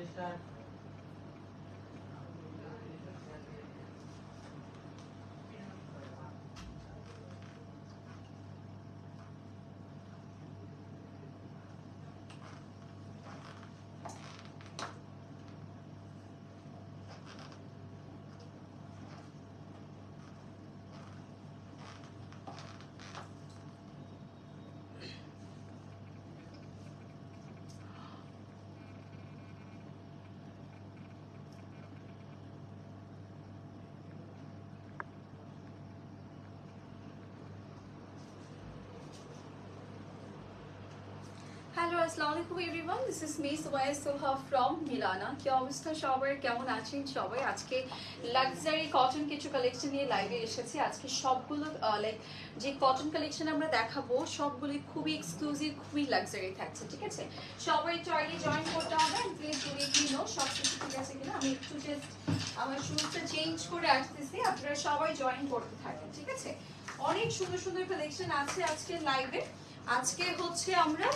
is that hello আসসালামু আলাইকুম everyone this is me Sumaiya Soha from মিলানা কি অবস্থা সবার কেমন আছেন সবাই আজকে লাক্সারি কটন কিছু কালেকশন নিয়ে লাইভে এসেছি। আজকে সবগুলো লাইক যে কটন কালেকশন আমরা দেখাবো, সবগুলি খুবই এক্সক্লুসিভ খুবই লাক্সারি থাকছে, ঠিক আছে? সবাই টয়লে জয়েন করতে হবে প্লিজ তুমি কিনো সব কিছু ঠিক আছে কিনা? আমি একটু জাস্ট আমার শুরুটা চেঞ্জ করে আসতেছি আপনারা সবাই জয়েন করতে থাকেন, ঠিক আছে? অনেক সুন্দর সুন্দর কালেকশন আছে আজকে লাইভে আজকে হচ্ছে আমরা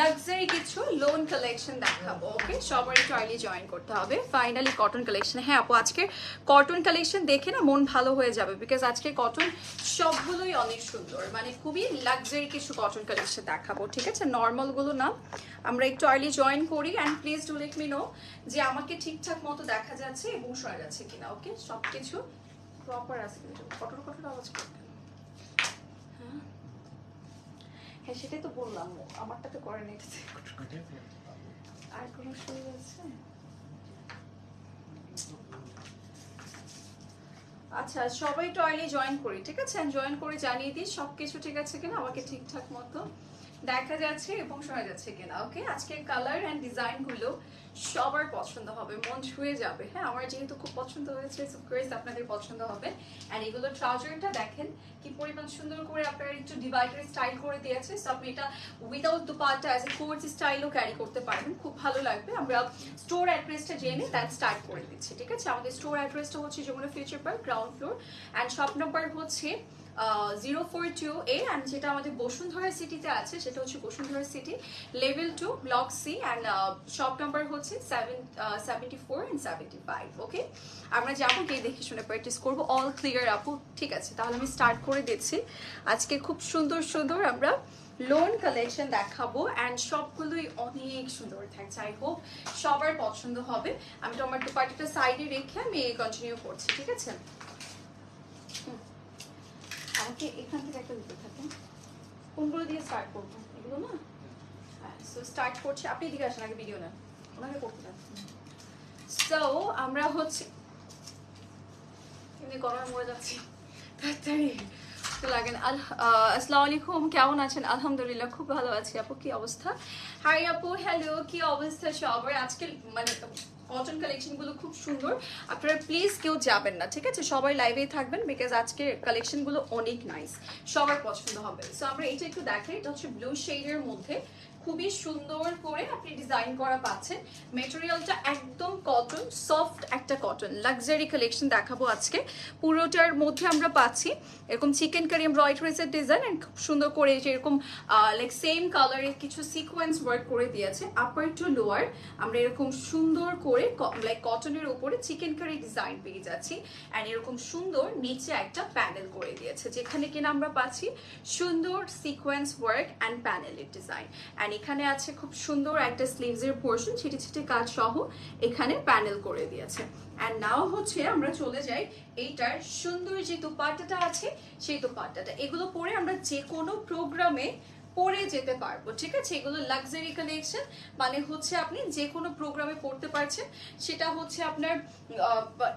লাক্সারি কিছু লোন কালেকশন দেখাবো ওকে সবারই টয়লি জয়েন করতে হবে। ফাইনালি কটন কালেকশন হ্যাঁ আপু, আজকে কটন কালেকশন দেখে না মন ভালো হয়ে যাবে বিকজ আজকে কটন সবগুলোই অনেক সুন্দর। মানে খুবই লাক্সারি কিছু কটন কালেকশন দেখাবো, ঠিক আছে? নর্মালগুলো না। আমরা একটু আর্লি জয়েন করি and please do let me know যে আমাকে ঠিকঠাক মতো দেখা যাচ্ছে এবং শোনা যাচ্ছে কিনা ওকে সব কিছু প্রপার আছে। কিন্তু কটন কটন আওয়াজ করতে হ্যাঁ হ্যাঁ সেটাই তো বললাম। আমারটা তো করে নিচ্ছে আর কোনো সুযোগ আছে? আচ্ছা সবাই টয়লে জয়েন করি, ঠিক আছে? জয়েন করে, জানিয়ে দিই সব কিছু ঠিক আছে কিনা? আমাকে ঠিকঠাক মতো দেখা যাচ্ছে এবং শোনা যাচ্ছে কিনা ওকে আজকের কালার অ্যান্ড ডিজাইনগুলো সবার পছন্দ হবে, মন ছুঁয়ে যাবে। হ্যাঁ আমার যেহেতু খুব পছন্দ হয়েছে কোর্স আপনাদের পছন্দ হবে। অ্যান্ড এগুলো ট্রাউজারটা দেখেন কি পরিমাণ সুন্দর করে আপনারা একটু ডিভাইডার স্টাইল করে দিয়েছে। সো আপনি এটা without dupatta as a course স্টাইলও carry করতে পারবেন। খুব ভালো লাগবে। আমরা স্টোর অ্যাড্রেসটা জেনে দেন স্টার্ট করে দিচ্ছি, ঠিক আছে? আমাদের স্টোর অ্যাড্রেসটা হচ্ছে Jamuna future park ground floor and shop number হচ্ছে zero four two A and যেটা আমাদের বসুন্ধরা সিটিতে আছে, সেটা হচ্ছে Bashundhara city level two block C and shop number হচ্ছে seven seventy four and seventy five okay আমরা যাব, গিয়ে দেখে শুনে প্র্যাকটিস করব। অল ক্লিয়ার আপু? ঠিক আছে, তাহলে আমি স্টার্ট করে দিচ্ছি। আজকে খুব সুন্দর সুন্দর আমরা লোন কালেকশন দেখাবো অ্যান্ড সবগুলোই অনেক সুন্দর থাকছে আই হোপ সবার পছন্দ হবে। আমি তো আমার দুপাটিটা সাইডে রেখে আমি কন্টিনিউ করছি, ঠিক আছে। এখান থেকে একটা দিতে থাকেন কোনগুলো দিয়ে স্টার্ট করব? এগুলো না? হ্যাঁ সো স্টার্ট করছি। আপনি এদিকে আসেন, আগে ভিডিও ওনাকে করতে সো আমরা হচ্ছে এমনি গরমে মরে যাচ্ছি। তাড়াতাড়ি আলাইকুম, কেমন আছেন? আলহামদুলিল্লাহ, খুব ভালো আছি। আপু, কি অবস্থা? হাই আপু হ্যালো কি অবস্থা সবার? আজকে মানে কটন কালেকশনগুলো খুব সুন্দর। আপনারা প্লিজ কেউ যাবেন না, ঠিক আছে? সবাই লাইভেই থাকবেন বিকজ আজকে কালেকশনগুলো অনেক নাইস সবার পছন্দ হবে। সো আমরা এটা একটু দেখাই, এটা হচ্ছে ব্লু শেডের মধ্যে। খুবই সুন্দর করে আপনি ডিজাইন করা পাচ্ছেন। মেটেরিয়ালটা একদম কটন সফট একটা কটন লাক্সারি কালেকশন দেখাবো আজকে। পুরোটার মধ্যে আমরা পাচ্ছি এরকম চিকেন কারি এমব্রয়ডারিজের ডিজাইন অ্যান্ড খুব সুন্দর করে এরকম লাইক সেম কালারের কিছু সিকোয়েন্স ওয়ার্ক করে দিয়েছে। আপার টু লোয়ার আমরা এরকম সুন্দর করে লাইক কটনের উপরে চিকেন কারি ডিজাইন পেয়ে যাচ্ছি। অ্যান্ড এরকম সুন্দর নিচে একটা প্যানেল করে দিয়েছে, যেখানে কিনা আমরা পাচ্ছি সুন্দর সিকোয়েন্স ওয়ার্ক অ্যান্ড প্যানেলের ডিজাইন অ্যান্ড এখানে আছে খুব সুন্দর একটা স্লিভসের পোর্শন ছিটি ছিটি কাজ সহ এখানে প্যানেল করে দিয়েছে। অ্যান্ড নাও হচ্ছে আমরা চলে যাই এইটার সুন্দর যে দুপাট্টাটা আছে, সেই দুপাট্টাটা। এগুলো পরে আমরা যে কোনো প্রোগ্রামে পরে যেতে পারব, ঠিক আছে? এগুলো লাক্সারি কালেকশন মানে হচ্ছে আপনি যে কোনো প্রোগ্রামে পড়তে পারছেন। সেটা হচ্ছে আপনার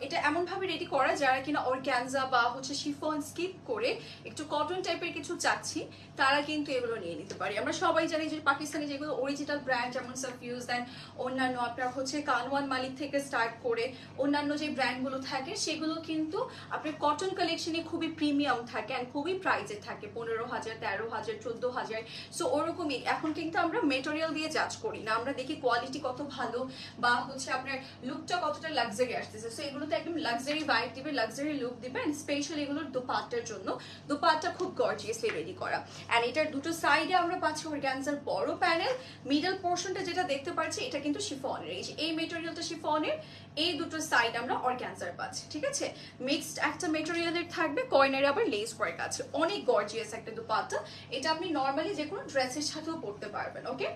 এটা এমনভাবে রেডি করা যারা কিনা অর্গ্যানজা বা হচ্ছে শিফন স্কিপ করে একটু কটন টাইপের কিছু চাচ্ছি, তারা কিন্তু এগুলো নিয়ে নিতে পারি। আমরা সবাই জানি যে পাকিস্তানি যেগুলো অরিজিনাল ব্র্যান্ড যেমন সাফিউজ দেন অন্যান্য, আপনার হচ্ছে কানওয়ান মালিক থেকে স্টার্ট করে অন্যান্য যে ব্র্যান্ডগুলো থাকে, সেগুলো কিন্তু আপনার কটন কালেকশনে খুবই প্রিমিয়াম থাকে অ্যান্ড খুবই প্রাইজে থাকে। পনেরো হাজার, তেরো হাজার, চোদ্দ হাজার সো ওরকমই। এখন কিন্তু আমরা মেটেরিয়াল দিয়ে জাজ করি না। আমরা দেখি কোয়ালিটি কত ভালো বা হচ্ছে আপনার লুকটা কতটা লাক্সারি আসতেছে। সো এগুলো তো একদম লাক্সারি ভাইব দিবে লাক্সারি লুক দিবে অ্যান্ড স্পেশাল এগুলোর দোপাট্টার জন্য। দোপাট্টা খুব গর্জিয়াসলি রেডি করা। অ্যান্ড এটার দুটো সাইডে আমরা পাচ্ছি অর্গ্যানজার বড় প্যানেল মিডল পোর্শনটা যেটা দেখতে পাচ্ছি, এটা কিন্তু শিফনের এই মেটেরিয়ালটা শিফনের এই দুটো সাইড আমরা অর্গ্যানজার পাচ্ছি, ঠিক আছে? মিক্সড একটা মেটেরিয়ালের থাকবে কর্নারে আবার লেস ওয়ার্ক আছে। অনেক গর্জিয়াস একটা দোপাট্টা এটা আপনি নর্মালি যে কোনো ড্রেসের সাথেও পরতে পারবেন ওকে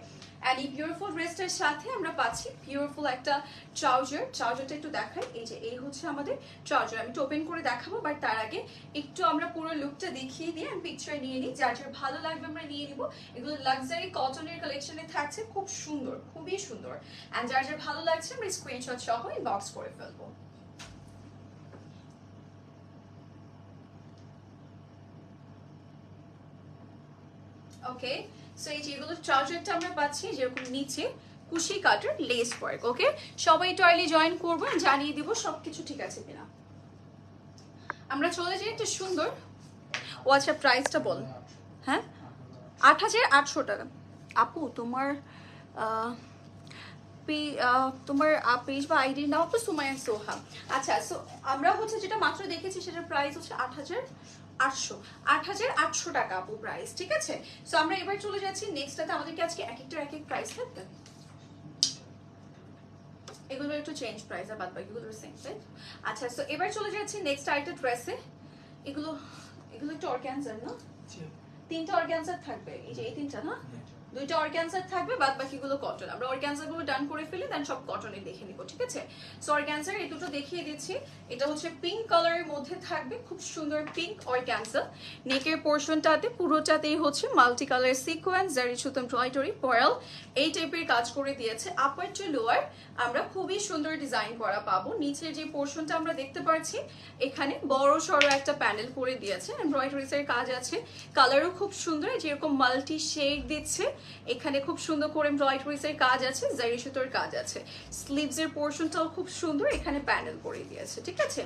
অ্যান্ড এই পিওরফুল ড্রেসটার সাথে আমরা পাচ্ছি পিওরফুল একটা ট্রাউজার ট্রাউজারটা একটু দেখাই। এই যে, এই হচ্ছে আমাদের ট্রাউজার আমি ওপেন করে দেখাবো বাট তার আগে একটু আমরা পুরো লুকটা দেখিয়ে দিয়ে আমি পিকচার নিয়ে নিই। যার যার ভালো লাগবে আমরা নিয়ে নিব। এগুলো লাক্সারি কটনের কালেকশনে থাকছে। খুব সুন্দর, খুবই সুন্দর। অ্যান্ড যার যার ভালো লাগছে আমরা স্ক্রিনশট সহ ইনবক্স করে ফেলব ওকে সো এই যেগুলো ট্রাউজারটা আমরা পাচ্ছি, যেরকম নিচে, কুশি কাটার লেস ওয়ার্ক ওকে সবাই টয়লি জয়েন করব জানিয়ে দিব সবকিছু ঠিক আছে কিনা। আমরা চলে যাই একটা সুন্দর ও আচ্ছা প্রাইসটা বল। হ্যাঁ? আট হাজার আটশো টাকা। আপু, তোমার তোমার পেজ বা আইডির নাম তো সুমায়া সোহা। আচ্ছা সো আমরা হচ্ছে যেটা মাত্র দেখেছি সেটার প্রাইস হচ্ছে আট হাজার আটশো। আট হাজার আটশো টাকা আপু প্রাইস ঠিক আছে? সো আমরা এবার চলে যাচ্ছি নেক্সটটাতে আমাদেরকে আজকে এক একটা এক এক প্রাইস থাকবে এগুলো একটু চেঞ্জ প্রাইস আর বাদ বাকিগুলো সেম রাইট আচ্ছা সো এবার চলে যাচ্ছি নেক্সট আরেকটা ড্রেসে এগুলো এগুলো একটু অর্গ্যানজার না তিনটা অর্গ্যানজার থাকবে। এই যে এই তিনটা না? দুইটা অর্গ্যানজার থাকবে বাদ বাকিগুলো কটন আমরা অর্গ্যানজারগুলো ডান করে ফেলি দেন সব কটনে দেখে নিব, ঠিক আছে? সো অর্গ্যানজার এই দুটো দেখিয়ে দিচ্ছি। এটা হচ্ছে পিঙ্ক কালারের মধ্যে থাকবে, খুব সুন্দর পিঙ্ক অর্গ্যানজার নেকের পোর্শনটাতে পুরোটাতেই হচ্ছে মাল্টি কালার সিকোয়েন্স জারি সুতম টয়টরি পয়েল এই টাইপের কাজ করে দিয়েছে। আপার টু লোয়ার আমরা খুবই সুন্দর ডিজাইন করা পাবো। নিচের যে পোর্শনটা আমরা দেখতে পাচ্ছি এখানে বড় সড়ো একটা প্যানেল করে দিয়েছে। এমব্রয়ডারিজ এর কাজ আছে। কালারও খুব সুন্দর, যেরকম মাল্টি শেড দিচ্ছে। এখানে খুব সুন্দর করে এমব্রয়ডারিজ এর কাজ আছে জারি সুতোর কাজ আছে। স্লিভস এর পোর্শনটাও খুব সুন্দর, এখানে প্যানেল করে দিয়েছে, ঠিক আছে?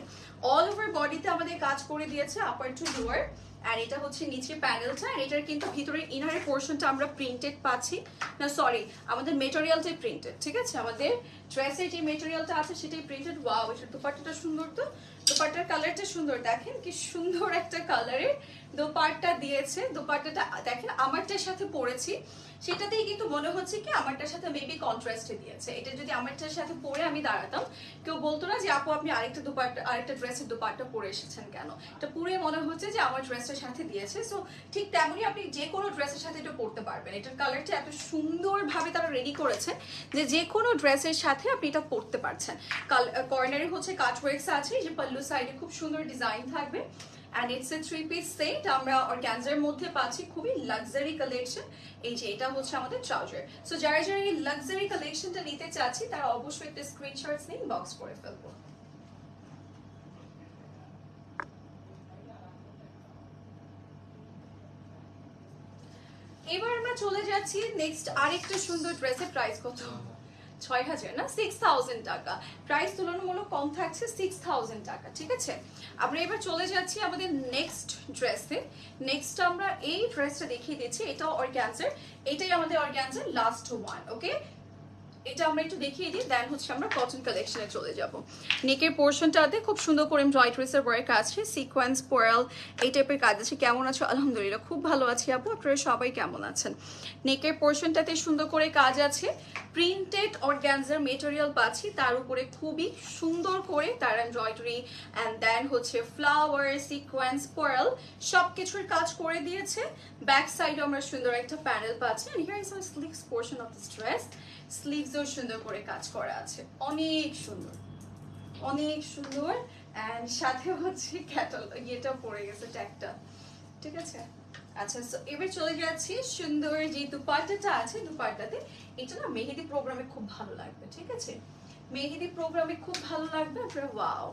অল ওভার বডিতে আমাদের কাজ করে দিয়েছে আপার টু লোয়ার আর এটা হচ্ছে নিচে প্যানেলটা আর এটার কিন্তু ভিতরে ইনারের পোর্শনটা আমরা প্রিন্টেড পাচ্ছি। না সরি আমাদের মেটেরিয়ালটাই প্রিন্টেড ঠিক আছে? আমাদের ড্রেসের যে মেটেরিয়ালটা আছে সেটাই প্রিন্টেড ওয়াও এটার দোপাট্টাটা সুন্দর তো? দোপাট্টার কালারটা সুন্দর। দেখেন কি সুন্দর একটা কালারের দোপাট্টা দিয়েছে। দোপাট্টাটা, দেখেন, আমারটার সাথে পরেছি। সেটাতেই কিন্তু মনে হচ্ছে কি আমারটার সাথে মেবি কন্ট্রাস্টে দিয়েছে। এটা যদি আমারটার সাথে পরে আমি দাঁড়াতাম, কেউ বলতো না যে, আপু, আপনি আরেকটা দোপাট্টা, আরেকটা ড্রেসের দোপাট্টা পরে এসেছেন কেন? এটা পুরে মনে হচ্ছে যে, আমার ড্রেসটার সাথে দিয়েছে। সো ঠিক তেমনই আপনি যে কোনো ড্রেসের সাথে এটা পরতে পারবেন। এটার কালারটা এত সুন্দরভাবে তারা রেডি করেছে যে যে কোনো ড্রেসের সাথে আপনি এটা পরতে পারছেন। কর্নারে হচ্ছে কাট ওয়ার্কস আছে যে পাল্লু সাইডে খুব সুন্দর ডিজাইন থাকবে। And it's a three piece set আমরা অর্গ্যানজার মধ্যে পাচ্ছি খুবই লাক্সারি কালেকশন এই যে, এটা হচ্ছে আমাদের ট্রাউজার সো যারা যারা এই লাক্সারি কালেকশনটা নিতে চাচ্ছি, তারা অবশ্যই একটা স্ক্রিনশটস নিয়ে বক্স করে ফেলব। এবার আমরা চলে যাচ্ছি নেক্সট আরেকটা সুন্দর ড্রেসের প্রাইস কত? ছয় হাজার, না? সিক্স থাউজেন্ড টাকা। প্রাইস তুলনামূলক কম থাকছে সিক্স থাউজেন্ড টাকা, ঠিক আছে? আমরা এবার চলে যাচ্ছি আমাদের নেক্সট ড্রেসে নেক্সট আমরা এই ড্রেসটা দেখিয়ে দিচ্ছি, এটাও অর্গ্যান্সার এটাই আমাদের অর্গ্যান্সার লাস্ট ওয়ান ওকে এটা আমরা একটু দেখিয়ে দিই দেন হচ্ছে আমরা কটন কালেকশনে চলে যাব। নেকের পোর্শনটাতে খুব সুন্দর করে এমব্রয়ডারিসের ওয়ার্ক আছে সিকোয়েন্স পোয়াল এই টাইপের কাজ আছে। কেমন আছো? আলহামদুলিল্লাহ, খুব ভালো আছি আপু। আপনারা সবাই কেমন আছেন? নেকের পোর্শনটাতে সুন্দর করে কাজ আছে। প্রিন্টেড অর্গ্যানজার মেটেরিয়াল পাচ্ছি, তার উপরে খুবই সুন্দর করে তার এমব্রয়ডারি অ্যান্ড দেন হচ্ছে ফ্লাওয়ার সিকোয়েন্স পোয়াল সব কিছুর কাজ করে দিয়েছে। ব্যাক সাইডে আমরা সুন্দর একটা প্যানেল পাচ্ছি। portion of this dress স্লিভসও সুন্দর করে কাজ করা আছে। অনেক সুন্দর। অনেক সুন্দর। অ্যান্ড সাথে হচ্ছে ক্যাটাল ইয়েটা পড়ে গেছে ট্যাগটা ঠিক আছে? আচ্ছা so এবার চলে যাচ্ছি সুন্দর যে দুপাট্টাটা আছে দুপাট্টাতে। এটা না মেহেদি প্রোগ্রামে খুব ভালো লাগবে, ঠিক আছে? মেহেদি প্রোগ্রামে খুব ভালো লাগবে, আপনার ওয়াও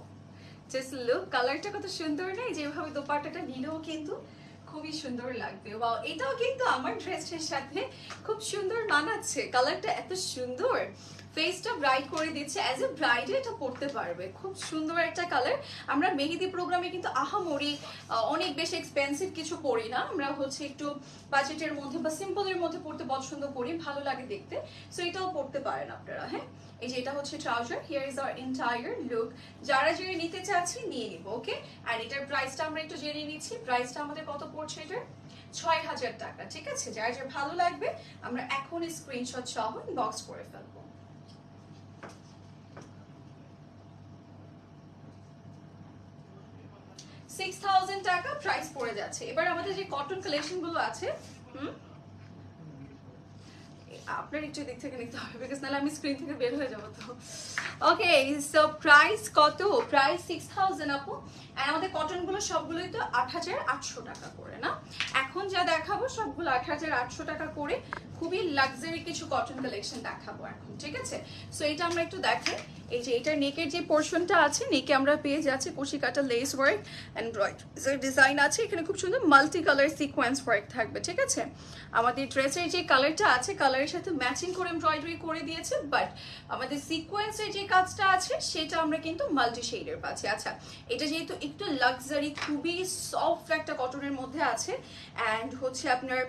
জাস্ট লুক কালারটা কত সুন্দর নেই যেভাবে দোপাট্টাটা নিলেও কিন্তু খুবই সুন্দর লাগবে। বা এটাও কিন্তু আমার ড্রেসের সাথে খুব সুন্দর মানাচ্ছে। কালারটা এত সুন্দর। ফেসটা ব্রাইট করে দিচ্ছে অ্যাজ এ ব্রাইডে এটা পড়তে পারবে। খুব সুন্দর একটা কালার আমরা মেহেদি প্রোগ্রামে কিন্তু আহামরি অনেক বেশি এক্সপেন্সিভ কিছু পরি না। আমরা হচ্ছে একটু বাজেটের মধ্যে বা সিম্পলের মধ্যে পড়তে পছন্দ করি, ভালো লাগে দেখতে। সো এটাও পড়তে পারেন আপনারা হ্যাঁ? এই যে এটা হচ্ছে trouser here is our entire look যারা যারা নিতে চাচ্ছি নিয়ে নিব ওকে আর এটার প্রাইসটা আমরা একটু জেনে নিচ্ছি। প্রাইসটা আমাদের কত পড়ছে এটার? ছয় হাজার টাকা, ঠিক আছে? যার যার ভালো লাগবে, আমরা এখন স্ক্রিনশট সহ বক্স করে ফেলব। সিক্স টাকা প্রাইস পড়ে যাচ্ছে। এবার আমাদের যে কটন কালেকশনগুলো আছে হুম? আপনার একটু দিক থেকে নিতে হবে বিকজ নাহলে আমি স্ক্রিন থেকে বের হয়ে যাব তো। ওকে সো প্রাইস কত? প্রাইস সিক্স থাউজেন্ড আপু। আর আমাদের কটনগুলো সবগুলোই তো আট হাজার আটশো টাকা করে, না? এখন যা দেখাবো সবগুলো আট হাজার আটশো টাকা করে খুবই লাক্সারি কিছু কটন কালেকশন দেখাবো এখন, ঠিক আছে? সো এটা আমরা একটু দেখাই এই যে এটা নেকের যে পোর্শনটা আছে নেকে আমরা পেয়ে যাচ্ছি কুশি কাটা লেস ওয়ার্ক এন্ড্রয়েড ডিজাইন আছে, এখানে খুব সুন্দর মাল্টি কালার সিকোয়েন্স ওয়ার্ক থাকবে, ঠিক আছে? আমাদের ড্রেসের যে কালারটা আছে কালারের সাথে ম্যাচিং করে এমব্রয়ডারি করে দিয়েছে বাট আমাদের সিকোয়েন্সের যে কাজটা আছে, সেটা আমরা কিন্তু মাল্টি শেডের পাচ্ছি আচ্ছা এটা যেহেতু একটু লাক্সারি খুবই সফট একটা কটনের মধ্যে আছে অ্যান্ড হচ্ছে আপনার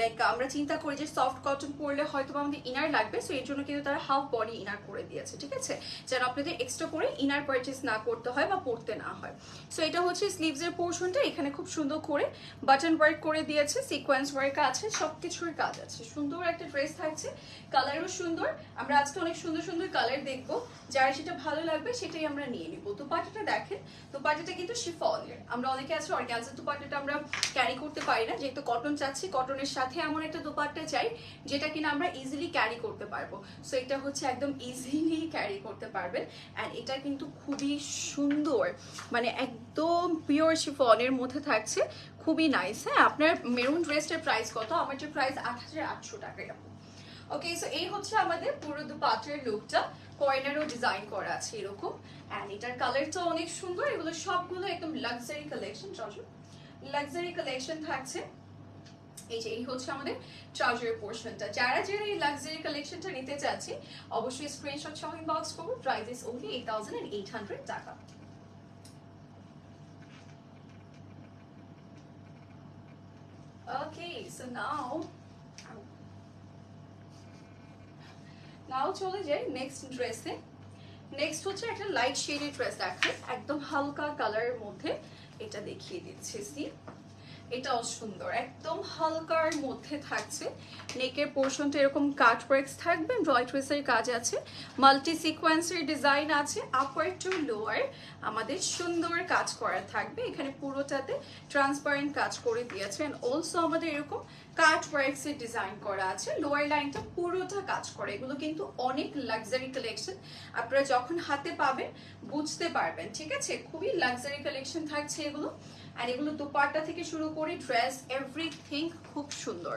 লাইক আমরা চিন্তা করি যে সফট কটন পরলে হয়তো আমাদের ইনার লাগবে সো এর জন্য কিন্তু তারা হাফ বডি ইনার করে দিয়েছে, ঠিক আছে? যেন আপনাদের এক্সট্রা করে ইনার পারচেস না করতে হয় বা পরতে না হয়। সো এটা হচ্ছে স্লিভসের পোর্শনটা এখানে খুব সুন্দর করে বাটন ওয়ার্ক করে দিয়েছে সিকোয়েন্স ওয়ার্ক আছে সব কিছুর কাজ আছে। সুন্দর একটা ড্রেস থাকছে কালারও সুন্দর। আমরা আজকে অনেক সুন্দর সুন্দর কালার দেখব, যার সেটা ভালো লাগবে সেটাই আমরা নিয়ে নিবো। তো পাটিটা দেখেন তো পাটিটা কিন্তু শিফনের আমরা অনেকে আছে অর্গ্যানজার দুপাট্টাটা আমরা ক্যারি করতে পারি না, যেহেতু কটন চাচ্ছি কটনের সাথে এমন একটা দুপাট্টা চাই, যেটা কিনা আমরা ইজিলি ক্যারি করতে পারব। সো এটা হচ্ছে একদম ইজিলি ক্যারি করতে পারবেন। অ্যান্ড এটা কিন্তু খুবই সুন্দর মানে একদম পিওর শিফনের মধ্যে থাকছে। খুবই নাইস হ্যাঁ? আপনার মেরুন ড্রেসটার প্রাইস কত? আমার যে প্রাইস আট হাজার আটশো টাকা এরকম। ওকে সো এই হচ্ছে আমাদের পুরো দুপাটের লুকটা কর্নারও ডিজাইন করা আছে এরকম। অ্যান্ড এটার কালারটা অনেক সুন্দর। এগুলো সবগুলো একদম লাক্সারি কালেকশন চলো। লাক্সারি কালেকশন থাকছে। এই যে, এই হচ্ছে আমাদের পোর্শনটা যারা যারা এই লাক্সারি কালেকশনটা নিতে চাচ্ছি, অবশ্যই স্ক্রিনশট সহ inbox price is only eight thousand eight hundred টাকা। নাও চলে যাই নেক্সট ড্রেসে নেক্সট হচ্ছে একটা লাইট শেডের ড্রেস একদম হালকা কালারের মধ্যে এটা দেখিয়ে দিচ্ছি সি এটাও সুন্দর, একদম হালকার মধ্যে থাকছে। নেকের পোর্শনটা এরকম কাট ওয়ার্কস থাকবে ট্রেসের কাজ আছে। মাল্টি সিকোয়েন্সের ডিজাইন আছে আপার টু লোয়ার আমাদের সুন্দর কাজ করা থাকবে। এখানে পুরোটাতে ট্রান্সপারেন্ট কাজ করে দিয়েছে। অ্যান্ড অলসো আমাদের এরকম কাট ওয়ার্কস এর ডিজাইন করা আছে। লোয়ার লাইনটা পুরোটা কাজ করে। এগুলো কিন্তু অনেক লাক্সারি কালেকশন আপনারা যখন হাতে পাবেন, বুঝতে পারবেন, ঠিক আছে? খুবই লাক্সারি কালেকশন থাকছে এগুলো। আর এগুলো দুপাট্টা থেকে শুরু করে ড্রেস এভরিথিং খুব সুন্দর।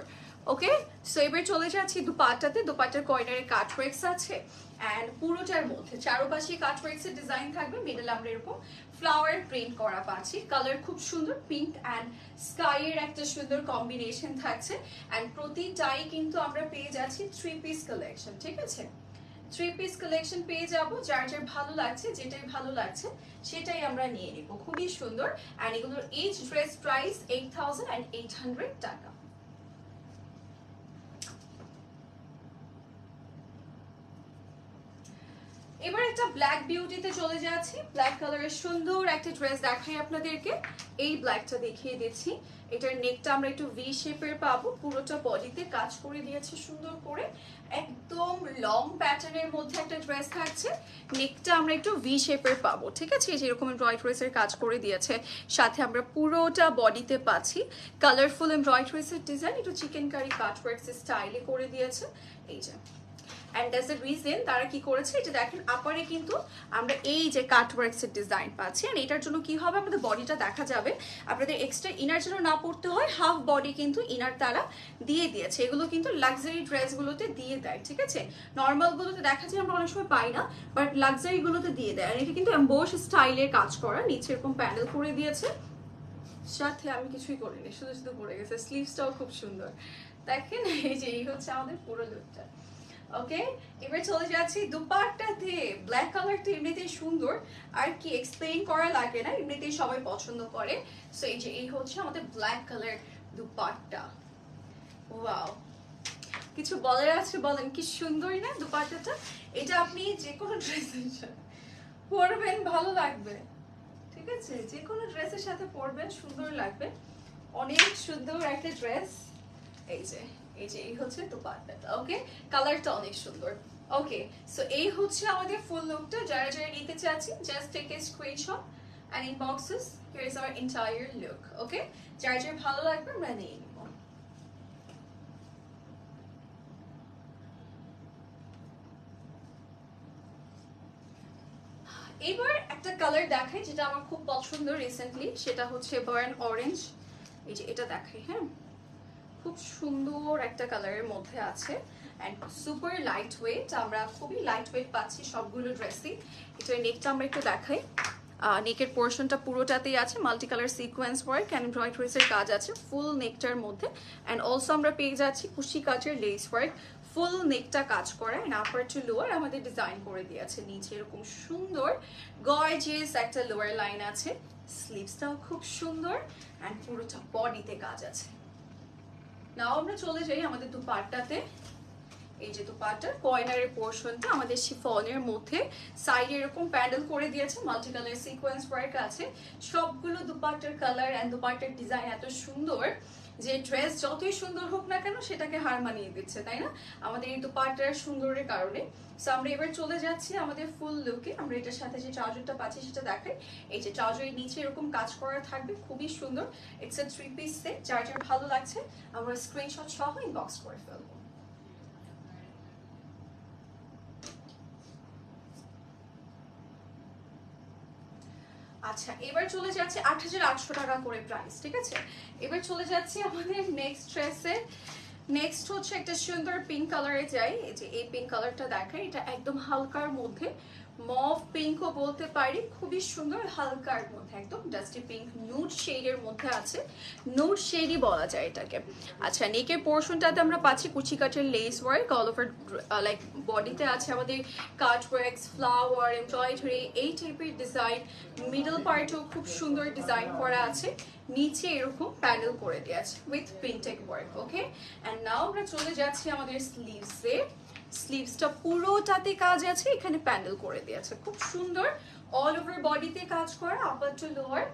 ওকে সো এবার চলে যাচ্ছি দুপাট্টাতে। দুপাট্টার কর্নারে কাট ওয়ার্কস আছে। অ্যান্ড পুরোটার মধ্যে চারোপাশে কাট ওয়ার্কসের ডিজাইন থাকবে মিডল আমরা এরকম ফ্লাওয়ার প্রিন্ট করা পাচ্ছি। কালার খুব সুন্দর পিঙ্ক অ্যান্ড স্কাইয়ের একটা সুন্দর কম্বিনেশন থাকছে। অ্যান্ড প্রতিটাই কিন্তু আমরা পেয়ে যাচ্ছি থ্রি পিস কালেকশন ঠিক আছে? থ্রি পিস কালেকশন পেয়ে যাব, যার যার ভালো লাগছে, যেটাই ভালো লাগছে, সেটাই আমরা নিয়ে নিব। খুবই সুন্দর অ্যান্ড এগুলোর ইচ ড্রেস প্রাইস এইট টাকা। এবার একটা ব্ল্যাক বিউটিতে চলে যাচ্ছি। ব্ল্যাক কালারের সুন্দর একটা ড্রেস দেখাই আপনাদেরকে। এই ব্ল্যাকটা দেখিয়ে দিচ্ছি। এটার নেকটা আমরা একটু ভি শেপের পাবো। পুরোটা বডিতে কাজ করে দিয়েছে সুন্দর করে। একদম লং প্যাটার্নের মধ্যে একটা ড্রেস থাকছে। নেকটা আমরা একটু ভি শেপের পাবো, ঠিক আছে? যেরকম এমব্রয়েড ড্রেসের কাজ করে দিয়েছে। সাথে আমরা পুরোটা বডিতে পাচ্ছি। কালারফুল এমব্রয়েড ড্রেসের ডিজাইন একটু চিকেন কারি কাট ওয়ার্কস স্টাইলে করে দিয়েছে। এই যে। অ্যান্ড দ্যাটস দ্য রিজন তারা কি করেছে, এটা দেখেন আপারে কিন্তু আমরা এই যে কাট ওয়ার্কসের ডিজাইন পাচ্ছি। আর এটার জন্য কি হবে? আমাদের বডিটা দেখা যাবে। আপনাদের এক্সট্রা ইনার যেন না পড়তে হয় হাফ বডি কিন্তু ইনার তারা দিয়ে দিয়েছে। এগুলো কিন্তু লাক্সারি ড্রেসগুলোতে দিয়ে দেয়, ঠিক আছে? নর্মালগুলোতে দেখা যায় আমরা অনেক সময় পাই না বাট লাক্সারিগুলোতে দিয়ে দেয়। আর এটা কিন্তু এম্বোস স্টাইলের কাজ করা, নিচে এরকম প্যানেল করে দিয়েছে। সাথে আমি কিছুই করিনি, শুধু শুধু পড়ে গেছে। স্লিভসটাও খুব সুন্দর। দেখেন, এই যে এই হচ্ছে আমাদের পুরো লুকটা ওকে এবার চলে যাচ্ছি দুপাট্টাতে। ব্ল্যাক কালারটা এমনিতেই সুন্দর। আর কি এক্সপ্লেইন করা লাগে না, এমনিতেই সবাই পছন্দ করে। সো এই যে, এই হচ্ছে আমাদের ব্ল্যাক কালার দুপাট্টা। ওয়াও কিছু বলার আছে বলেন, কি সুন্দরই না দুপাট্টাটা? এটা আপনি যে কোনো ড্রেসের সাথে পরবেন, ভালো লাগবে। ঠিক আছে? যে কোনো ড্রেসের সাথে পরবেন, সুন্দর লাগবে। অনেক সুন্দর একটা ড্রেস এই যে এই যে এই ওকে কালারটা অনেক সুন্দর। ওকে সো এই হচ্ছে আমাদের ফুল লুকটা যারা যারা নিতে চাচ্ছি just take a screenshot inboxes here is our entire look. Okay? যার যার ভালো লাগবে, আমরা নিয়ে এবার একটা কালার দেখাই যেটা আমার খুব পছন্দ রিসেন্টলি সেটা হচ্ছে বার্ন অরেঞ্জ এই যে এটা দেখাই হ্যাঁ? খুব সুন্দর একটা কালারের মধ্যে আছে অ্যান্ড সুপার লাইট ওয়েট আমরা খুবই লাইট ওয়েট পাচ্ছি সবগুলো ড্রেসই এটা নেকটা আমরা একটু দেখাই। নেকের পোর্শনটা পুরোটাতেই আছে multi colour sequence work and এমব্রয়ডারিসের কাজ আছে ফুল নেকটার মধ্যে। অ্যান্ড অলসো আমরা পেয়ে যাচ্ছি কুশি কাজের লেস ওয়ার্ক ফুল নেকটা কাজ করা অ্যান্ড আপার টু লোয়ার আমাদের ডিজাইন করে দিয়েছে নিচে এরকম সুন্দর গর্জিয়াস একটা লোয়ার লাইন আছে। স্লিভসটাও খুব সুন্দর অ্যান্ড পুরোটা বডিতে কাজ আছে। নাও আমরা চলে যাই আমাদের দুপাটটাতে। এই যে দুপাটার কয়নারের পোর্শনটা আমাদের শিফনের মধ্যে। সাইডে এরকম প্যান্ডেল করে দিয়েছে মাল্টি কালার সিকোয়েন্স ওয়ার্ক আছে। সবগুলো দুপাটার কালার অ্যান্ড দুপাটার ডিজাইন এত সুন্দর। যে ড্রেস যতই সুন্দর হোক না কেন সেটাকে হার মানিয়ে দিচ্ছে, তাই না? আমাদের এই তো পার্টার সুন্দরের কারণে। সো আমরা এবার চলে যাচ্ছি আমাদের ফুল লুকে আমরা এটার সাথে যে ট্রাউজারটা পাচ্ছি সেটা দেখাই। এই যে ট্রাউজারের নিচে এরকম কাজ করা থাকবে, খুবই সুন্দর। It's a three piece set যার যার ভালো লাগছে, আমরা স্ক্রিনশট সহ ইনবক্স করে ফেলব। আচ্ছা এবার চলে যাচ্ছে আট হাজার আটশো টাকা করে প্রাইস ঠিক আছে? এবার চলে যাচ্ছে আমাদের নেক্সট ড্রেসে নেক্সট হচ্ছে একটা সুন্দর পিঙ্ক কালারে যাই। এই যে এই পিঙ্ক কালারটা দেখায় এটা একদম হালকার মধ্যে। মভ পিঙ্কও বলতে পারি, খুবই সুন্দর হালকার মধ্যে একদম ডাস্টি পিঙ্ক নুড শেডের মধ্যে আছে। নুড শেডই বলা যায় এটাকে। আচ্ছা নেকের পোর্শনটাতে আমরা পাচ্ছি কুচি কাটের lace work all over like বডিতে আছে আমাদের কাট ওয়ার্কস ফ্লাওয়ার এমব্রয়ডারি এই টাইপের ডিজাইন মিডল পার্টেও খুব সুন্দর ডিজাইন করা আছে। নিচে এরকম প্যানেল করে দেওয়া আছে with printed work okay and now আমরা চলে যাচ্ছি আমাদের স্লিভসে স্লিভসটা পুরোটাতে কাজ আছে, এখানে প্যান্ডেল করে দিয়েছে খুব সুন্দর অল ওভার বডিতে কাজ করা আপার টু লোয়ার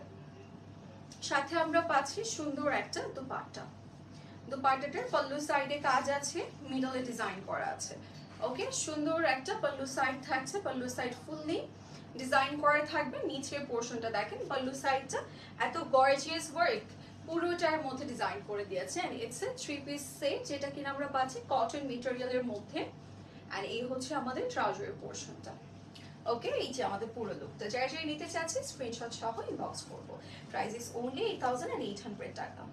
সাথে আমরা পাচ্ছি সুন্দর একটা দুপাট্টা। দুপাট্টাটার পল্লু সাইডে কাজ আছে মিডলে ডিজাইন করা আছে। ওকে সুন্দর একটা পল্লু সাইড থাকছে, পল্লু সাইড ফুললি ডিজাইন করা থাকবে, নিচের পোর্শনটা দেখেন, পল্লু সাইডটা এত গর্জিয়াস ওয়ার্ক পুরোটার মধ্যে ডিজাইন করে দিয়েছে। And it's a three piece set যেটা কিনা আমরা পাচ্ছি কটন মেটেরিয়ালের মধ্যে। এন্ড এই হচ্ছে আমাদের ট্রাউজারের পোর্শনটা ওকে, এই যে আমাদের পুরো লুক তো যারা যারা নিতে চাচ্ছে স্ক্রিনশট সহ ইনবক্স করব। Price is only eight thousand and eight hundred টাকা।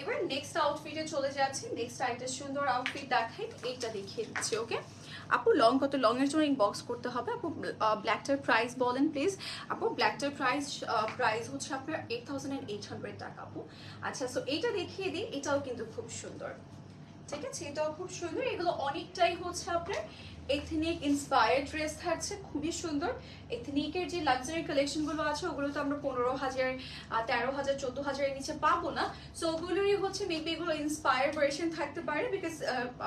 এবার নেক্সট আউটফিটে চলে যাচ্ছি। নেক্সট আরেকটা সুন্দর আউটফিট দেখাই, এইটা দেখিয়ে দিচ্ছি, ওকে? আপু লং কত লং এর জন্য ইনবক্স করতে হবে? আপু ব্ল্যাকটার প্রাইস বলেন প্লিজ আপু ব্ল্যাকটার প্রাইস প্রাইস হচ্ছে আপনার এইট থাউজেন্ড এইট হান্ড্রেড টাকা, আপু। আচ্ছা সো এইটা দেখিয়ে দিই, এটাও কিন্তু খুব সুন্দর। ঠিক আছে? এটাও খুব সুন্দর। এগুলো অনেকটাই হচ্ছে আপনার এথনিক ইন্সপায়ার্ড ড্রেস থাকছে, খুবই সুন্দর। এথনিকের যে লাক্সারি কালেকশনগুলো আছে, ওগুলো তো আমরা পনেরো হাজার তেরো হাজার, চোদ্দ হাজারের নিচে পাবো না। সো ওগুলোরই হচ্ছে মেবি এগুলো ইন্সপায়ার ভার্সন থাকতে পারে বিকজ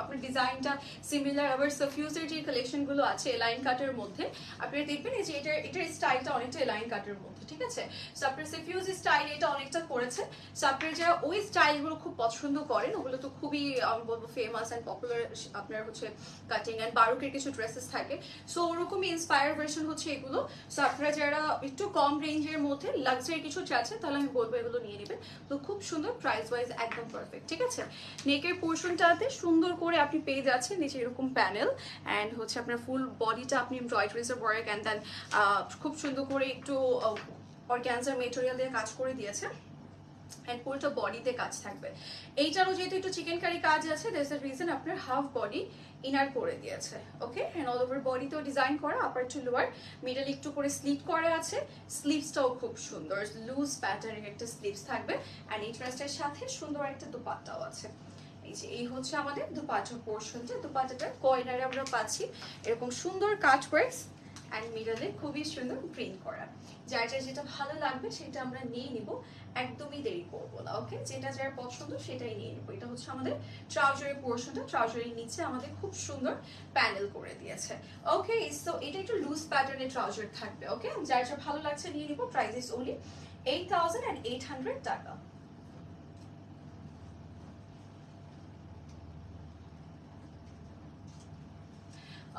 আপনার ডিজাইনটা সিমিলার আবার সাফিউজের যে কালেকশনগুলো আছে এলাইন কাটের মধ্যে, আপনারা দেখবেন এই যে এটার এটার স্টাইলটা অনেকটা এলাইন কাটের মধ্যে, ঠিক আছে? সো আপনার সাফিউজ স্টাইল এটা অনেকটা করেছে। সো আপনারা যারা ওই স্টাইলগুলো খুব পছন্দ করেন, ওগুলো তো খুবই আমি বলব ফেমাস অ্যান্ড পপুলার আপনার হচ্ছে কাটিং অ্যান্ড বারুকের কিছু ড্রেসেস থাকে। সো ওরকমই ইন্সপায়ার ভার্সন হচ্ছে এগুলো। সো আপনারা যারা একটু কম রেঞ্জের মধ্যে লাক্সারি কিছু চাচ্ছেন, তাহলে আমি বলব এগুলো নিয়ে নেবেন। তো, খুব সুন্দর প্রাইস ওয়াইজ একদম পারফেক্ট ঠিক আছে? নেকের পোর্শনটাতে সুন্দর করে আপনি পেয়ে যাচ্ছেন নিচে এরকম প্যানেল অ্যান্ড হচ্ছে আপনার ফুল বডিটা আপনি এমব্রয়ডারিজের ওয়ার্ক অ্যান্ড দেন খুব সুন্দর করে একটু অর্গ্যানজার মেটেরিয়াল দিয়ে কাজ করে দিয়েছে। অ্যান্ড পুরোটা বডিতে কাজ থাকবে। এইটারও যেহেতু একটু চিকেন কারি কাজ আছে দ্যাটস দ্য রিজন আপনার হাফ বডি ইনার করে দিয়েছে ওকে অ্যান্ড অল ওভার বডিতেও ডিজাইন করা আপার টু লোয়ার মিডল একটু করে স্লিপ করা আছে। স্লিভসটাও খুব সুন্দর লুজ প্যাটার্নের একটা স্লিভস থাকবে। অ্যান্ড এই ড্রেসটার সাথে সুন্দর একটা দুপাট্টাও আছে। এই যে, এই হচ্ছে আমাদের দুপাট্টার পোর্শনটা দুপাট্টাটা কয়নারে আমরা পাচ্ছি। এরকম সুন্দর কাট ওয়ার্কস অ্যান্ড মিডলে খুবই সুন্দর প্রিন্ট করা। যার যার যেটা ভালো লাগবে সেটা আমরা নিয়ে নিব। একদমই দেরি করব না ওকে যেটা যার পছন্দ সেটাই নিয়ে নিব। এটা হচ্ছে আমাদের ট্রাউজারের পোর্শনটা ট্রাউজারের নিচে আমাদের খুব সুন্দর প্যানেল করে দিয়েছে ওকে সো এটা একটু লুজ প্যাটার্নের ট্রাউজার থাকবে ওকে যার যার ভালো লাগছে নিয়ে নিব। Price is only eight thousand and eight hundred টাকা।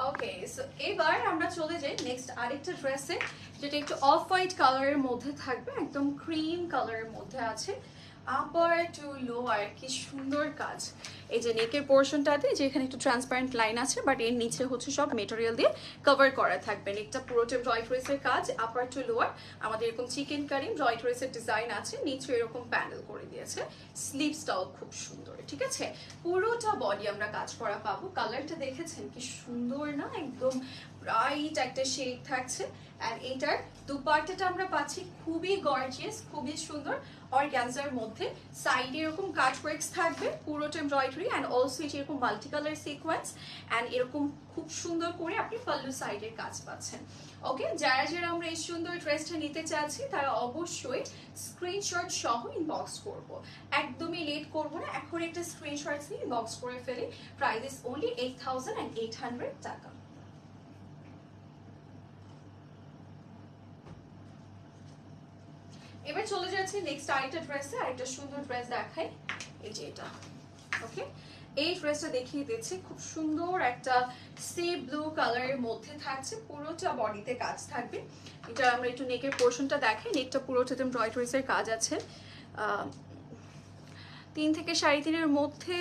ওকে সো এবার আমরা চলে যাই নেক্সট আরেকটা ড্রেসে যেটা একটু অফ হোয়াইট কালারের মধ্যে থাকবে একদম ক্রিম কালারের মধ্যে আছে। আপার টু লোয়ার কি সুন্দর কাজ। এই যে নেকের পোর্শনটাতে যেখানে একটু ট্রান্সপারেন্ট লাইন আছে বাট এর নিচে হচ্ছে সব মেটেরিয়াল দিয়ে কভার করা থাকবে। নেকটা পুরোটা ড্রয় ট্রেসের কাজ আপার টু লোয়ার আমাদের এরকম চিকেন কারি ড্রয় ট্রেসের ডিজাইন আছে, নিচে এরকম প্যানেল করে দিয়েছে। স্লিভসটাও খুব সুন্দর, ঠিক আছে? পুরোটা বডি আমরা কাজ করা পাবো। কালারটা দেখেছেন কি সুন্দর না? একদম ব্রাইট একটা শেড থাকছে। আর এটার দুপাট্টাটা আমরা পাচ্ছি খুবই গর্জিয়াস খুবই সুন্দর। অর্গ্যানজার মধ্যে সাইডে এরকম কাট ওয়ার্কস থাকবে পুরোটা এমব্রয়ডারি অ্যান্ড অলসো এটি এরকম মাল্টি কালার সিকোয়েন্স অ্যান্ড এরকম খুব সুন্দর করে আপনি পাল্লু সাইডের কাজ পাচ্ছেন। ওকে যারা যারা আমরা এই সুন্দর ড্রেসটা নিতে চাচ্ছি, তারা অবশ্যই স্ক্রিনশট সহ ইনবক্স করব। একদমই লেট করব না এখন একটা স্ক্রিনশট নিয়ে ইনবক্স করে ফেলি। Price is only eight thousand and eight hundred টাকা। এবার চলে যাচ্ছি নেক্সট আরেকটা ড্রেসে আরেকটা সুন্দর ড্রেস দেখাই। এই যে এটা ওকে এই ড্রেসটা দেখিয়ে দিচ্ছি। খুব সুন্দর একটা সি ব্লু কালারের মধ্যে থাকছে, পুরোটা বডিতে কাজ থাকবে। এটা আমরা একটু নেকের পোর্শনটা দেখাই। নেকটা পুরোটাতে ড্রয় ড্রেসের কাজ আছে। তিন থেকে সাড়ে তিনের মধ্যে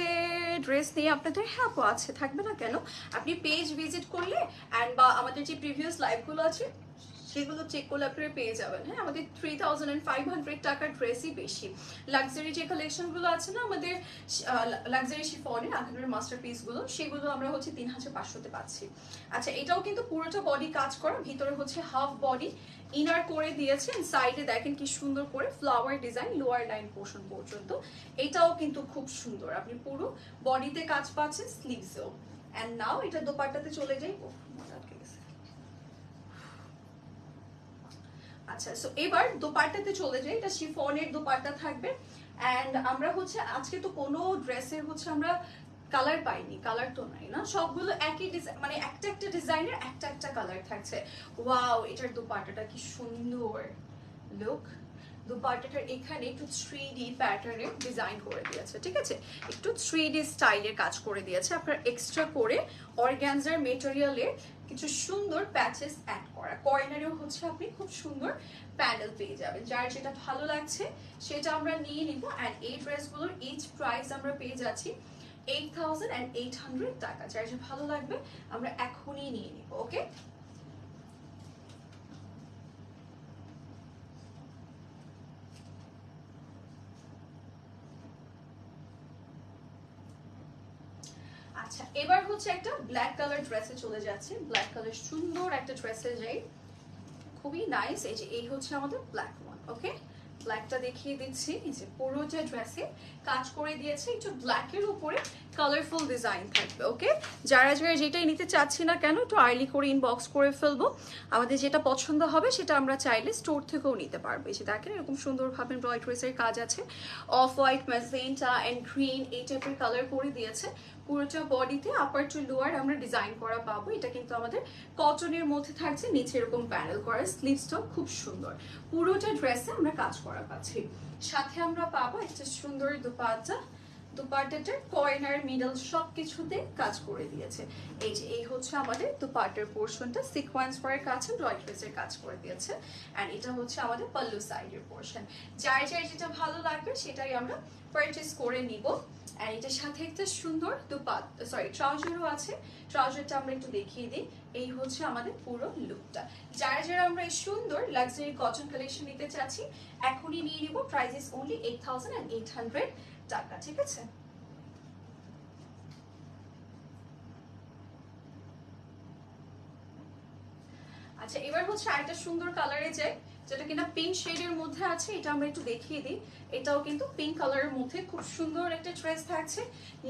ড্রেস নিয়ে আপনাদের হ্যাঁ আছে। থাকবে না কেন? আপনি পেজ ভিজিট করলে অ্যান্ড বা আমাদের যে প্রিভিয়াস লাইভগুলো আছে সেগুলো চেক করলে আপনারা পেয়ে যাবেন। হ্যাঁ আমাদের three thousand and five hundred টাকার ড্রেসই বেশি। লাক্সারি যে কালেকশনগুলো আছে না, আমাদের লাক্সারি শিফনের আধুনের মাস্টার পিসগুলো সেগুলো আমরা হচ্ছে তিন হাজার পাঁচশোতে পাচ্ছি। আচ্ছা এটাও কিন্তু পুরোটা বডি কাজ করা, ভিতরে হচ্ছে হাফ বডি ইনার করে দিয়েছেন সাইডে দেখেন কি সুন্দর করে flower design lower line portion পর্যন্ত। এটাও কিন্তু খুব সুন্দর, আপনি পুরো বডিতে কাজ পাচ্ছেন স্লিভসেও অ্যান্ড নাও এটা দোপাট্টাতে চলে যাই আচ্ছা সো এবার দোপাট্টাতে চলে যাই। এটা শিফনের দোপাট্টা থাকবে। অ্যান্ড আমরা হচ্ছে, আজকে তো কোনো ড্রেসের হচ্ছে আমরা কালার পাইনি কালার তো নাই না। সবগুলো একই মানে একটা একটা ডিজাইনের একটা একটা কালার থাকছে। ওয়াও এটার দোপাট্টাটা কি সুন্দর। লুক দুপাট্টাটার এখানে একটু থ্রি ডি প্যাটার্নের ডিজাইন করে দিয়েছে, ঠিক আছে? একটু থ্রি ডি স্টাইলের কাজ করে দিয়েছে। আপনার এক্সট্রা করে অর্গ্যানজার মেটেরিয়ালের কিছু সুন্দর প্যাচেস অ্যাড করা। কর্নারেও হচ্ছে আপনি খুব সুন্দর প্যানেল পেয়ে যাবেন। যার যেটা ভালো লাগছে, সেটা আমরা নিয়ে নিব। অ্যান্ড এই ড্রেসগুলোর ইচ প্রাইস আমরা পেয়ে যাচ্ছি eight thousand and eight hundred টাকা। যার যে ভালো লাগবে, আমরা এখনই নিয়ে নিব ওকে আচ্ছা এবার হচ্ছে একটা ব্ল্যাক কালার ড্রেসে চলে যাচ্ছে। ব্ল্যাক কালার সুন্দর একটা ড্রেসে যাই, খুবই নাইস এই যে এই হচ্ছে আমাদের ব্ল্যাক ওয়ান ওকে ব্ল্যাকটা দেখিয়ে দিচ্ছি, এই যে পুরোটা ড্রেসে কাজ করে দিয়েছে, একটু ব্ল্যাকের উপরে কালারফুল ডিজাইন থাকবে ওকে যারা যারা যেটাই নিতে চাচ্ছি না কেন, একটু আর্লি করে ইনবক্স করে ফেলব। আমাদের যেটা পছন্দ হবে, সেটা আমরা চাইলে স্টোর থেকেও নিতে পারব। এই যে দেখেন, এরকম সুন্দরভাবে ব্রয়েড ড্রেসের কাজ আছে। Off white magenta and green এই টাইপের কালার করে দিয়েছে। পুরোটা বডিতে আপার টু লোয়ার আমরা ডিজাইন করা পাবো। এটা কিন্তু আমাদের কটনের মধ্যে থাকছে, নিচে এরকম প্যানেল করা স্লিভসটাও খুব সুন্দর। পুরোটা ড্রেসে আমরা কাজ করা পাচ্ছি। সাথে আমরা পাবো একটা সুন্দর দুপাট্টা। দুপাট্টাটার কর্নার মিডল সব কিছুতে কাজ করে দিয়েছে। এই যে, এই হচ্ছে আমাদের দুপাট্টার পোর্শনটা সিকোয়েন্স করার কাছে ড্রয় ড্রেসের কাজ করে দিয়েছে। অ্যান্ড এটা হচ্ছে আমাদের পাল্লু সাইডের পোর্শন যার যার যেটা ভালো লাগবে, সেটাই আমরা পারচেস করে নিব। অ্যান্ড এটার সাথে একটা সুন্দর দুপাত সরি ট্রাউজারও আছে। ট্রাউজারটা আমরা একটু দেখিয়ে দিই। এই হচ্ছে আমাদের পুরো লুকটা যারা যারা আমরা এই সুন্দর লাক্সারি কটন কালেকশন নিতে চাচ্ছি, এখনই নিয়ে নিব price is only eight thousand and eight hundred টাকা, ঠিক আছে? আচ্ছা এবার হচ্ছে আরেকটা সুন্দর কালারে যাই। যেটা কিনা পিঙ্ক শেডের মধ্যে আছে, এটা আমরা একটু দেখিয়ে দিই। এটাও কিন্তু পিঙ্ক কালারের মধ্যে খুব সুন্দর একটা ড্রেস থাকছে।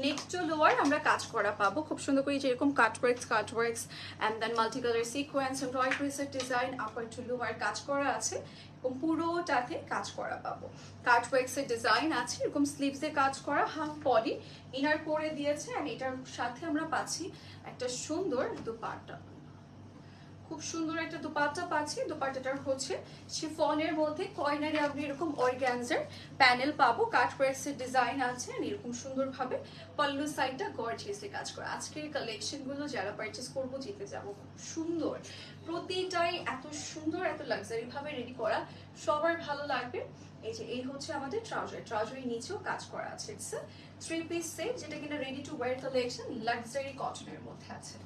নেক টু লোয়ার আমরা কাজ করা পাবো। খুব সুন্দর করে যেরকম cut works cut works and then multi colour sequence এমব্রয়ডারিসের design upper to lower কাজ করা আছে। এবং পুরোটাতে কাজ করা পাবো। কাট ওয়ার্কসের ডিজাইন আছে, এরকম স্লিভসে কাজ করা হাফ বডি ইনার করে দিয়েছে অ্যান্ড এটার সাথে আমরা পাচ্ছি একটা সুন্দর দুপাট্টা। খুব সুন্দর একটা দোপাট্টা পাচ্ছি দোপাট্টাটার হচ্ছে শিফনের মধ্যে কয়নারে আপনি এরকম অর্গ্যানজার প্যানেল পাবো কাটওয়ার্কসের ডিজাইন আছে এরকম সুন্দরভাবে পল্লু সাইডটা গর্জিয়াসলি কাজ করা। আজকের কালেকশনগুলো যারা পারচেস করব, জিতে যাব। খুব সুন্দর। প্রতিটাই এত সুন্দর, এত লাক্সারি ভাবে রেডি করা। সবার ভালো লাগবে। এই যে, এই হচ্ছে আমাদের ট্রাউজার ট্রাউজারের নিচেও কাজ করা আছে। ইটস থ্রি পিস সেট যেটা কিনা ready to wear collection luxury কটনের মধ্যে আছে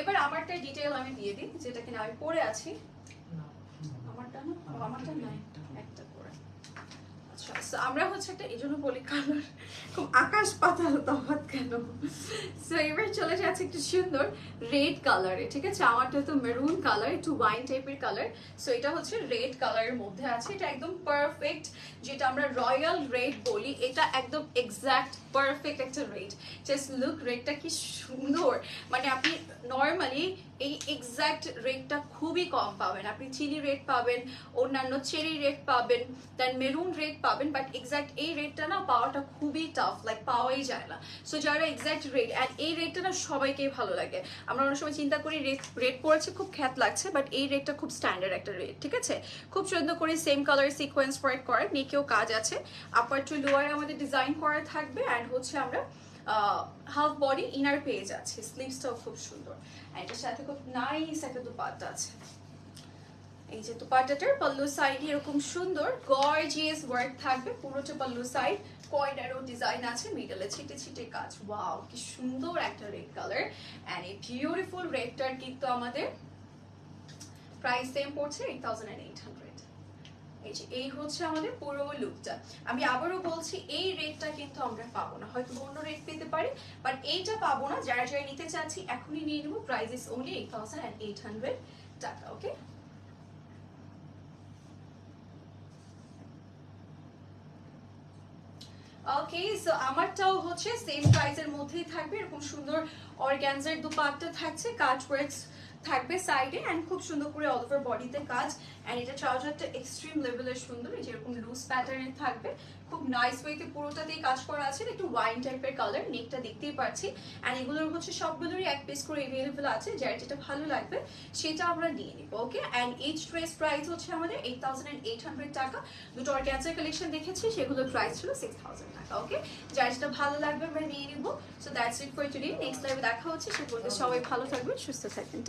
এবার আমারটা ডিটেল আমি দিয়ে দিই, যেটা কিনা আমি পরে আছি। আমারটা না? আমারটা নাই। একটা করে আচ্ছা আমরা হচ্ছে একটা এই জন্য বলি কালার খুব আকাশ পাতাল তফাৎ কেন? সো এবার চলে যাচ্ছে একটু সুন্দর রেড কালারে ঠিক আছে? আমারটা তো মেরুন কালার একটু ওয়াইন টাইপের কালার সো এটা হচ্ছে রেড কালারের মধ্যে আছে। এটা একদম পারফেক্ট যেটা আমরা রয়্যাল রেড বলি। এটা একদম এক্সাক্ট পারফেক্ট একটা রেড জাস্ট লুক রেডটা কি সুন্দর। মানে আপনি নর্মালি এই এক্সাক্ট রেটটা খুবই কম পাবেন। আপনি চিলি রেট পাবেন, অন্যান্য চেরি রেট পাবেন দেন মেরুন রেট পাবেন বাট এক্সাক্ট এই রেটটা না পাওয়াটা খুবই টাফ লাইক পাওয়াই যায় না। সো যারা এক্সাক্ট রেট অ্যান্ড এই রেটটা না সবাইকেই ভালো লাগে। আমরা অনেক সময় চিন্তা করি রেট রেট পড়েছে, খুব খ্যাত লাগছে বাট এই রেটটা খুব স্ট্যান্ডার্ড একটা রেট ঠিক আছে? খুব সুন্দর করে সেম কালার সিকোয়েন্স ওয়ার্ক করে নিকেও কাজ আছে। আপার টু লোয়ারে আমাদের ডিজাইন করা থাকবে অ্যান্ড হচ্ছে আমরা হাফ বডি ইনার পেয়ে যাচ্ছে স্লিভসটাও খুব সুন্দর। আর এটার সাথে খুব নাইস একটা দুপাট্টা আছে। এই যে দুপাট্টাটার, পাল্লু সাইড এরকম সুন্দর গর্জিয়াস ওয়ার্ক থাকবে। পুরোটা পাল্লু সাইড কয়নারও ডিজাইন আছে মিডলে ছিটে ছিটে কাজ। ওয়াও কি সুন্দর একটা রেড কালার অ্যান্ড এই বিউটিফুল রেডটার কিন্তু আমাদের প্রাইস সেম পড়ছে এইট থাউজেন্ড এইট হান্ড্রেড এই যে, এই হচ্ছে আমাদের পুরো লুকটা আমি আবারও বলছি, এই রেটটা কিন্তু আমরা পাবো না। হয়তো অন্য রেট পেতে পারি বাট এইটা পাবো না। যারা যারা নিতে চাচ্ছি, এখনই নিয়ে নেব। Price is only eight thousand and eight hundred টাকা ওকে ওকে সো আমারটাও হচ্ছে সেম প্রাইসের মধ্যেই থাকবে। এরকম সুন্দর অর্গ্যানজার দুপাট্টা থাকছে কাজ ওয়ার্কস থাকবে সাইডে অ্যান্ড খুব সুন্দর করে অল ওভার বডিতে কাজ অ্যান্ড এটা ট্রাউজারটা এক্সট্রিম লেভেলের সুন্দর, এই যেরকম লুজ প্যাটার্নের থাকবে। খুব নাইস ওয়েতে পুরোটাতেই কাজ করা আছে, একটু ওয়াইন টাইপের কালার নেকটা দেখতেই পাচ্ছি অ্যান্ড এগুলোর হচ্ছে সবগুলোরই এক পিস করে এভেলেবেল আছে, যার যেটা ভালো লাগবে সেটা আমরা নিয়ে নিবো okay and each dress price হচ্ছে আমাদের এইট থাউজেন্ড এইট হান্ড্রেড টাকা। দুটো অর্গ্যান্সার কালেকশন দেখেছি, সেগুলোর প্রাইস ছিল সিক্স থাউজেন্ড টাকা ওকে যার যেটা ভালো লাগবে আমরা নিয়ে নিবো। So that's it for today next লাইভে দেখা হচ্ছে, সে বলতে সবাই ভালো থাকবেন, সুস্থ থাকবেন